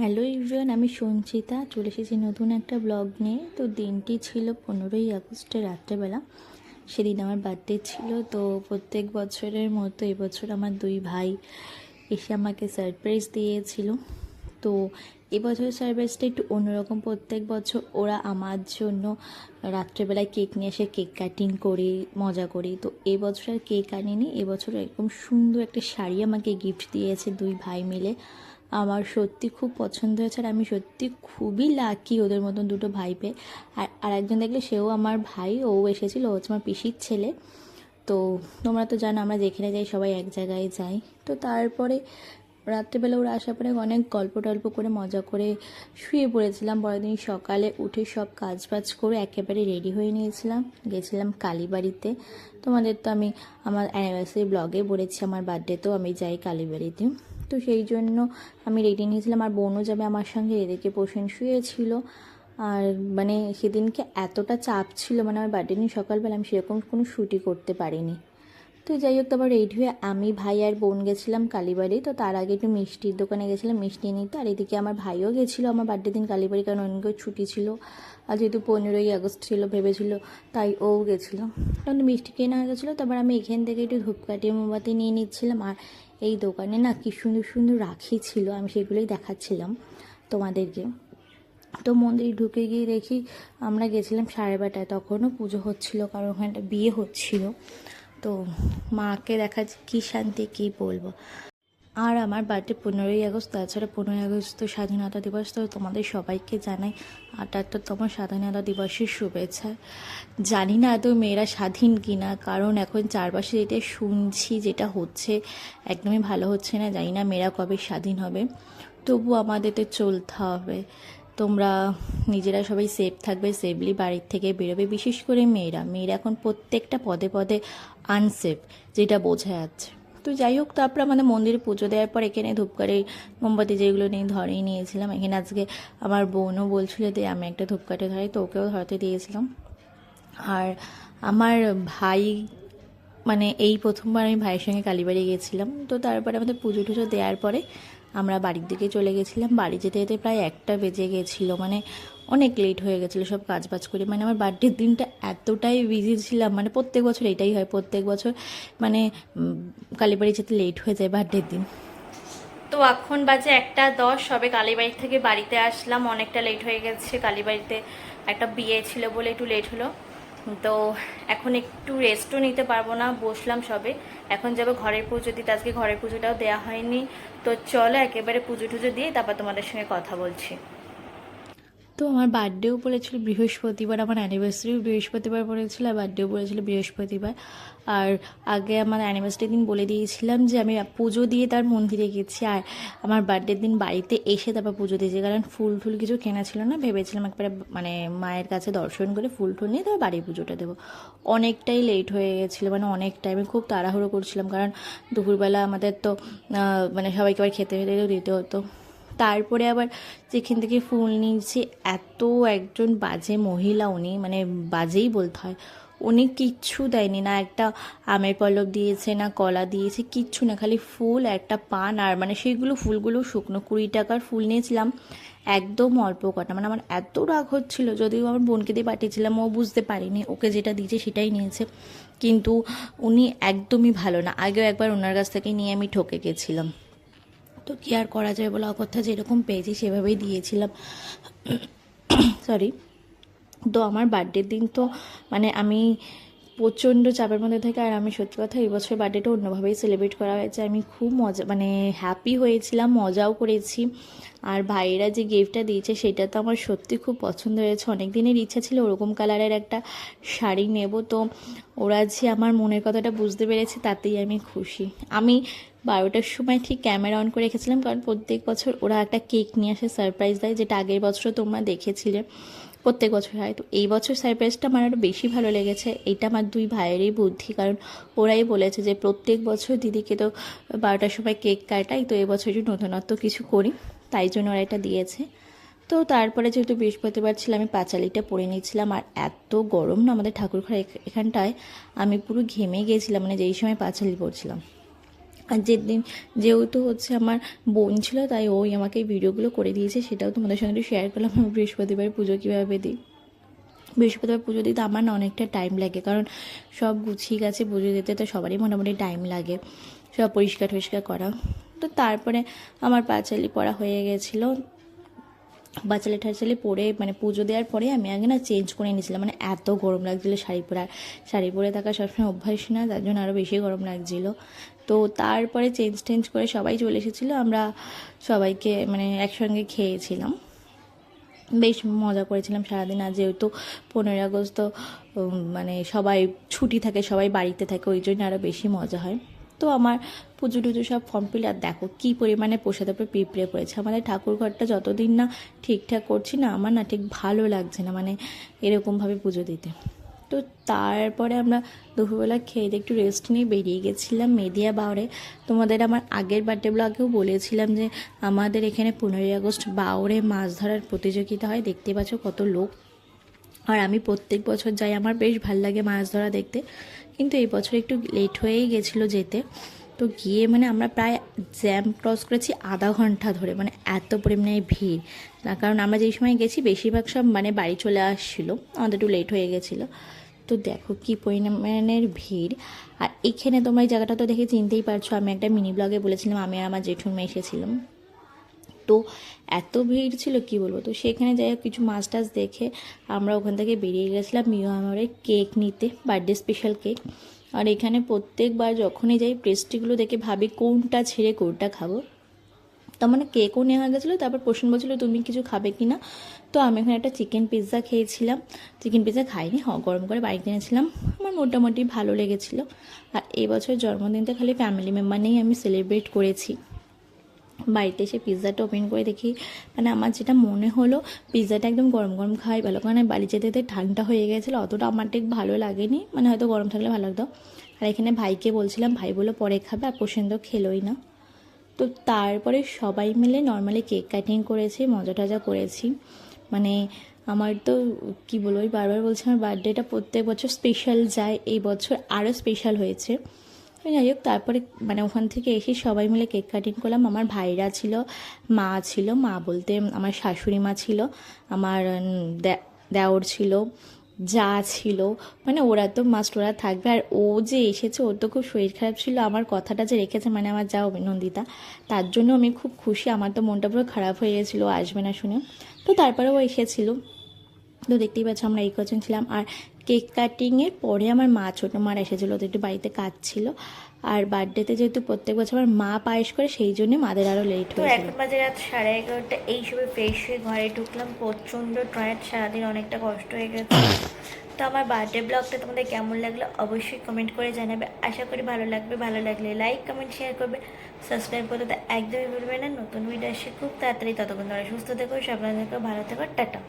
Hello everyone আমি সঞ্চিতা, চলে এসেছি নতুন একটা ব্লগ নিয়ে। তো দিনটি ছিল পনেরোই আগস্টের রাত্রেবেলা। সেদিন আমার বার্থডে ছিল, তো প্রত্যেক বছরের মতো এবছর আমার দুই ভাই এসে আমাকে সারপ্রাইজ দিয়েছিল। তো এবছর সারপ্রাইজটা একটু অন্যরকম। প্রত্যেক বছর ওরা আমার জন্য রাত্রেবেলায় কেক নিয়ে এসে কেক কাটিং করি, মজা করি। তো এবছর আর কেক আনিনি, এবছর এরকম সুন্দর একটা শাড়ি আমাকে গিফট দিয়েছে দুই ভাই মিলে। আমার সত্যি খুব পছন্দ হয়েছে আর আমি সত্যি খুবই লাকি ওদের মতন দুটো ভাই পেয়ে আর আর একজন দেখলে সেও আমার ভাই, ও এসেছিল, ও হচ্ছে আমার পিসির ছেলে। তো তোমরা তো জানো আমরা যেখানে যাই সবাই এক জায়গায় যাই। তো তারপরে রাত্রেবেলা ওরা আসার পরে অনেক গল্প টল্প করে, মজা করে শুয়ে পড়েছিলাম। পরের দিন সকালে উঠে সব কাজ বাজ করে একেবারে রেডি হয়ে নিয়েছিলাম। গেছিলাম কালীবাড়িতে। তোমাদের তো আমি আমার অ্যানিভার্সারি ব্লগে বলেছি, আমার বার্থডেতেও আমি যাই কালীবাড়িতে। তো সেই জন্য আমি রেডি নিয়েছিলাম। আর বোনও যাবে আমার সঙ্গে, এদিকে পোষণ শুয়েছিল। আর মানে সেদিনকে এতটা চাপ ছিল মানে আমার বার্থডে নিয়ে সকালবেলা আমি সেরকম কোনো শ্যুটই করতে পারিনি। তো যাই হোক, তারপর রেডি হয়ে আমি, ভাই আর বোন গেছিলাম কালীবাড়ি। তো তার আগে একটু মিষ্টির দোকানে গেছিলাম, মিষ্টি নিতে। আর এদিকে আমার ভাইও গেছিল আমার বার্থডে দিন কালীবাড়ি, কারণ অনেক ছুটি ছিল। আর যেহেতু পনেরোই আগস্ট ছিল, ভেবেছিল, তাই ও গেছিল। তখন মিষ্টি কেনা হয়ে গেছিল। তারপর আমি এখান থেকে একটু ধূপকাঠি, মোমবাতি নিয়ে নিচ্ছিলাম। আর এই দোকানে না কি সুন্দর সুন্দর রাখি ছিল, আমি সেগুলোই দেখাচ্ছিলাম তোমাদেরকে। তো মন্দির ঢুকে গিয়ে দেখি আমরা গেছিলাম সাড়ে বারোটায়, তখনও পুজো হচ্ছিল, কারণ ওখানে বিয়ে হচ্ছিল। তো মাকে দেখা কী শান্তি, কী বলব। আর আমার বার্থডে পনেরোই আগস্ট, তাছাড়া পনেরোই আগস্ট তো স্বাধীনতা দিবস, তো তোমাদের সবাইকে জানাই আটাত্তরতম স্বাধীনতা দিবসের শুভেচ্ছা। জানি না এত মেয়েরা স্বাধীন কিনা, কারণ এখন চারপাশে যেটা শুনছি, যেটা হচ্ছে, একদমই ভালো হচ্ছে না, জানি না মেয়েরা কবে স্বাধীন হবে। তবু আমাদের তো চলতে হবে। তোমরা নিজেরা সবাই সেফ থাকবে সেফলি বাড়ির থেকে বেরোবে, বিশেষ করে মেয়েরা। মেয়েরা এখন প্রত্যেকটা পদে পদে আনসেফ যেটা বোঝা যাচ্ছে। তো যাই হোক তারপর আমাদের মন্দিরে পুজো দেওয়ার পর এখানে ধূপকাঠি, মোমবাতি যেগুলো নিয়ে ধরেই নিয়েছিলাম। এখানে আজকে আমার বোনও বলছিল যে আমি একটা ধূপকাঠি ধরাই, তো ওকেও ধরতে দিয়েছিলাম। আর আমার ভাই মানে এই প্রথমবার আমি ভাইয়ের সঙ্গে কালীবাড়ি গেছিলাম, তো তারপরে আমাদের পুজো টুজো দেওয়ার পরে আমরা বাড়ির দিকে চলে গেছিলাম। বাড়ি যেতে যেতে প্রায় একটা বেজে গেছিল মানে অনেক লেট হয়ে গেছিল, সব কাজ বাজ করে। মানে আমার বার্থডের দিনটা এতটাই বিজি ছিলাম মানে প্রত্যেক বছর এটাই হয়, প্রত্যেক বছর মানে কালীবাড়ি যেতে লেট হয়ে যায় বার্থডের দিন। তো এখন বাজে একটা দশ, সবে কালীবাড়ি থেকে বাড়িতে আসলাম, অনেকটা লেট হয়ে গেছে, কালীবাড়িতে একটা বিয়ে ছিল বলে একটু লেট হলো। তো এখন একটু রেস্টও নিতে পারব না, বসলাম সবে। এখন যাব ঘরের পুজো দিতে, আজকে ঘরের পুজোটাও দেওয়া হয়নি। তো চলো একেবারে পুজো টুজো দিয়ে তারপর তোমাদের সঙ্গে কথা বলছি। তো আমার বার্থডেও পড়েছিল বৃহস্পতিবার, আমার অ্যানিভার্সারিও বৃহস্পতিবার পড়েছিল, আর বার্থডেও পড়েছিল বৃহস্পতিবার। আর আগে আমার অ্যানিভার্সারি দিন বলে দিয়েছিলাম যে আমি পুজো দিয়ে তার মন্দিরে গেছি, আর আমার বার্থডের দিন বাড়িতে এসে তারপর পুজো দিয়েছি। কারণ ফুল টুল কিছু কেনা ছিল না, ভেবেছিলাম একবারে মানে মায়ের কাছে দর্শন করে ফুল টুল নিয়ে তারপর বাড়ি পুজোটা দেবো। অনেকটাই লেট হয়ে গেছিল মানে অনেক আমি খুব তাড়াহুড়ো করছিলাম, কারণ দুপুরবেলা আমাদের তো মানে সবাইকে আবার খেতে ফেতে দিতে হতো। তারপরে আবার যেখান থেকে ফুল নিয়েছি, এত একজন বাজে মহিলা উনি মানে বাজেই বলতে হয়। উনি কিচ্ছু দেয়নি না, একটা আমের পল্লব দিয়েছে, না কলা দিয়েছে, কিচ্ছু না, খালি ফুল, একটা পান আর মানে সেইগুলো ফুলগুলো শুকনো কুড়ি টাকার ফুল নিয়েছিলাম, একদম অল্প কটা। মানে আমার এত রাগ হচ্ছিল, যদিও আমার বোনকে দিয়ে পাঠিয়েছিলাম, ও বুঝতে পারিনি, ওকে যেটা দিয়েছে সেটাই নিয়েছে। কিন্তু উনি একদমই ভালো না, আগেও একবার ওনার কাছ থেকে নিয়ে আমি ঠকে গেছিলাম। তো কি আর করা যায় বলে অকথা যেরকম পেয়েছি সেভাবেই দিয়েছিলাম। সরি তো আমার বার্থডের দিন তো মানে আমি প্রচণ্ড চাপের মধ্যে থেকে আর আমি সত্যি কথা এই বছর বার্থডেটা অন্যভাবেই সেলিব্রেট করা হয়েছে। আমি খুব মজা মানে হ্যাপি হয়েছিলাম, মজাও করেছি। আর ভাইয়েরা যে গিফটটা দিয়েছে সেটা তো আমার সত্যি খুব পছন্দ হয়েছে। অনেক দিনের ইচ্ছা ছিল ওরকম কালারের একটা শাড়ি নেব। তো ওরা যে আমার মনের কথাটা বুঝতে পেরেছে তাতেই আমি খুশি। আমি বারোটার সময় ঠিক ক্যামেরা অন করে রেখেছিলাম, কারণ প্রত্যেক বছর ওরা একটা কেক নিয়ে আসে সারপ্রাইজ দেয়, যেটা আগের বছরও তোমরা দেখেছিলে। প্রত্যেক বছর হয়। তো এই বছর সারপ্রাইজটা আমার আরও বেশি ভালো লেগেছে। এটা আমার দুই ভাইয়েরই বুদ্ধি, কারণ ওরাই বলেছে যে প্রত্যেক বছর দিদিকে তো বারোটার সময় কেক কাটাই, তো এবছর একটু নতুনত্ব কিছু করি, তাই জন্য ওরা এটা দিয়েছে। তো তারপরে যেহেতু বৃহস্পতিবার ছিল, আমি পাঁচালিটা পরে নিয়েছিলাম, আর এত গরম না আমাদের ঠাকুরঘর এখানটায়, আমি পুরো ঘেমে গিয়েছিলাম মানে যেই সময় পাঁচালি পড়ছিলাম। আর যেদিন যেহেতু হচ্ছে আমার বোন ছিল, তাই ওই আমাকে এই ভিডিওগুলো করে দিয়েছে। সেটাও তোমাদের সঙ্গে শেয়ার করলাম। আমি বৃহস্পতিবার পুজো কীভাবে দিই। বৃহস্পতিবার পুজো দিতে আমার না অনেকটা টাইম লাগে, কারণ সব গুছিয়ে গেছে পুজো দিতে, তো সবারই মোটামুটি টাইম লাগে সব পরিষ্কার টরিষ্কার করা। তো তারপরে আমার পাঁচালি পড়া হয়ে গেছিল। বাচালি ঠাচালি পরে মানে পুজো দেওয়ার পরে আমি আগে না চেঞ্জ করে নিয়েছিলাম মানে এত গরম লাগছিল শাড়ি পরে। আর শাড়ি পরে থাকা সবসময় অভ্যাস না, তার জন্য আরও বেশি গরম লাগছিল। তো তারপরে চেঞ্জ টেঞ্জ করে সবাই চলে এসেছিল। আমরা সবাইকে মানে একসঙ্গে খেয়েছিলাম। বেশ মজা করেছিলাম সারাদিন। আর যেহেতু পনেরোই আগস্ট তো মানে সবাই ছুটি থাকে, সবাই বাড়িতে থাকে, ওই জন্য আরও বেশি মজা হয়। তো আমার পুজো টুজো সব ফর্ম ফিল আর দেখো কী পরিমাণে প্রসাদের উপরে পিঁপড়ে পড়েছে। আমাদের ঠাকুর ঘরটা যতদিন না ঠিকঠাক করছি না, আমার না ঠিক ভালো লাগছে না মানে এরকমভাবে পুজো দিতে। তো তারপরে আমরা দুপুরবেলা খেয়ে একটু রেস্ট নিয়ে বেরিয়ে গেছিলাম মেদিয়া বাউরে তোমাদের আমার আগের বার্থডে ব্লগেও বলেছিলাম যে আমাদের এখানে পনেরোই আগস্ট বাউরে মাছ ধরার প্রতিযোগিতা হয়। দেখতে পাচ্ছ কত লোক আর আমি প্রত্যেক বছর যাই, আমার বেশ ভালো লাগে মাছ ধরা দেখতে। কিন্তু এই বছর একটু লেট হয়েই গেছিল যেতে। তো গিয়ে মানে আমরা প্রায় জ্যাম ক্রস করেছি আধা ঘণ্টা ধরে মানে এত পরিমাণে ভিড়। না, কারণ আমরা যেই সময় গেছি বেশিরভাগ সব মানে বাড়ি চলে আসছিল, আমাদের একটু লেট হয়ে গেছিল। তো দেখো কি পরিমাণের ভিড়। আর এখানে তোমরা এই জায়গাটা তো দেখে চিনতেই পারছ, আমি একটা মিনি ব্লগে বলেছিলাম, আমি আর আমার জেঠুর মেয়ে এসেছিলাম। তো এত ভিড় ছিল, কি বলব? তো সেখানে যাই হোক, কিছু মাছ টাছ দেখে আমরা ওখান থেকে বেরিয়ে গেছিলাম মিও আমারে কেক নিতে, বার্থডে স্পেশাল কেক। আর এখানে প্রত্যেকবার যখনই যাই পেস্ট্রিগুলো দেখে ভাবি কোনটা ছেড়ে কোনটা খাব। তার মানে কেকও নেওয়া গেছিল, তারপর প্রশ্ন বলছিল, তুমি কিছু খাবে কি না? তো আমি এখানে একটা চিকেন পিৎজা খেয়েছিলাম। চিকেন পিৎজা খাইনি, হ, গরম করে বাড়িতে এনেছিলাম আমার মোটামুটি ভালো লেগেছিলো। আর এই বছর জন্মদিনটা খালি ফ্যামিলি মেম্বার নিয়েই আমি সেলিব্রেট করেছি। বাড়িতে এসে পিৎজাটা ওপেন করে দেখি। মানে আমার যেটা মনে হলো, পিৎজাটা একদম গরম গরম খাই, ভালো কারণ বাড়ি যেতে যেতে ঠান্ডা হয়ে গেছিল, অতটা আমার ঠিক ভালো লাগেনি মানে হয়তো গরম থাকলে ভালো লাগতো। আর এখানে ভাইকে বলছিলাম, ভাই বলল পরে খাবে আর পছন্দ খেলোই না। তো তারপরে সবাই মিলে নর্মালি কেক কাটিং করেছি, মজা টজা করেছি। মানে আমার তো, কি বলব বারবার বলছি, আমার বার্থডেটা প্রত্যেক বছর স্পেশাল যায়, এই বছর আরও স্পেশাল হয়েছে। তো যাই হোক তারপরে মানে ওখান থেকে এসে সবাই মিলে কেক কাটিং করলাম। আমার ভাইরা ছিল, মা ছিল, মা বলতে আমার শাশুড়ি মা ছিল, আমার দেওর ছিল, যা ছিল। মানে ওরা তো মাস্ট ওরা থাকবে। আর ও যে এসেছে, ওর তো খুব শরীর খারাপ ছিল। আমার কথাটা যে রেখেছে মানে আমার যা অভিনন্দিতা তার জন্য আমি খুব খুশি। আমার তো মনটা পুরো খারাপ হয়ে গেছিল আসবে না শুনে। তো তারপরে ও এসেছিল। তো দেখতেই পাচ্ছ আমরা এই কজন ছিলাম। আর কেক কাটিংয়ের পরে আমার মা ছোটো মার এসেছিল তো একটু বাড়িতে কাজ ছিল। আর বার্থডেতে যেহেতু প্রত্যেক বছর আমার মা পায়েস করে সেই জন্য মাদের আরও লেট তো হয়েছিল। এখন বাজে রাত সাড়ে এগারোটা এই সময় ফ্রেশ হয়ে ঘরে ঢুকলাম প্রচণ্ড টায়ার্ড সারাদিন অনেকটা কষ্ট হয়ে গেছে। তো আমার বার্থডে ব্লগটা তোমাদের কেমন লাগল অবশ্যই কমেন্ট করে জানাবে। আশা করি ভালো লাগবে ভালো লাগলে লাইক কমেন্ট শেয়ার করবে। সাবস্ক্রাইব করতে তো একদমই ভুলবে না। নতুন ভিডিও আসে খুব তাড়াতাড়ি ততক্ষণ তোমরা সুস্থ থেকো সাবধানে থেকো ভালো থেকো টাটা।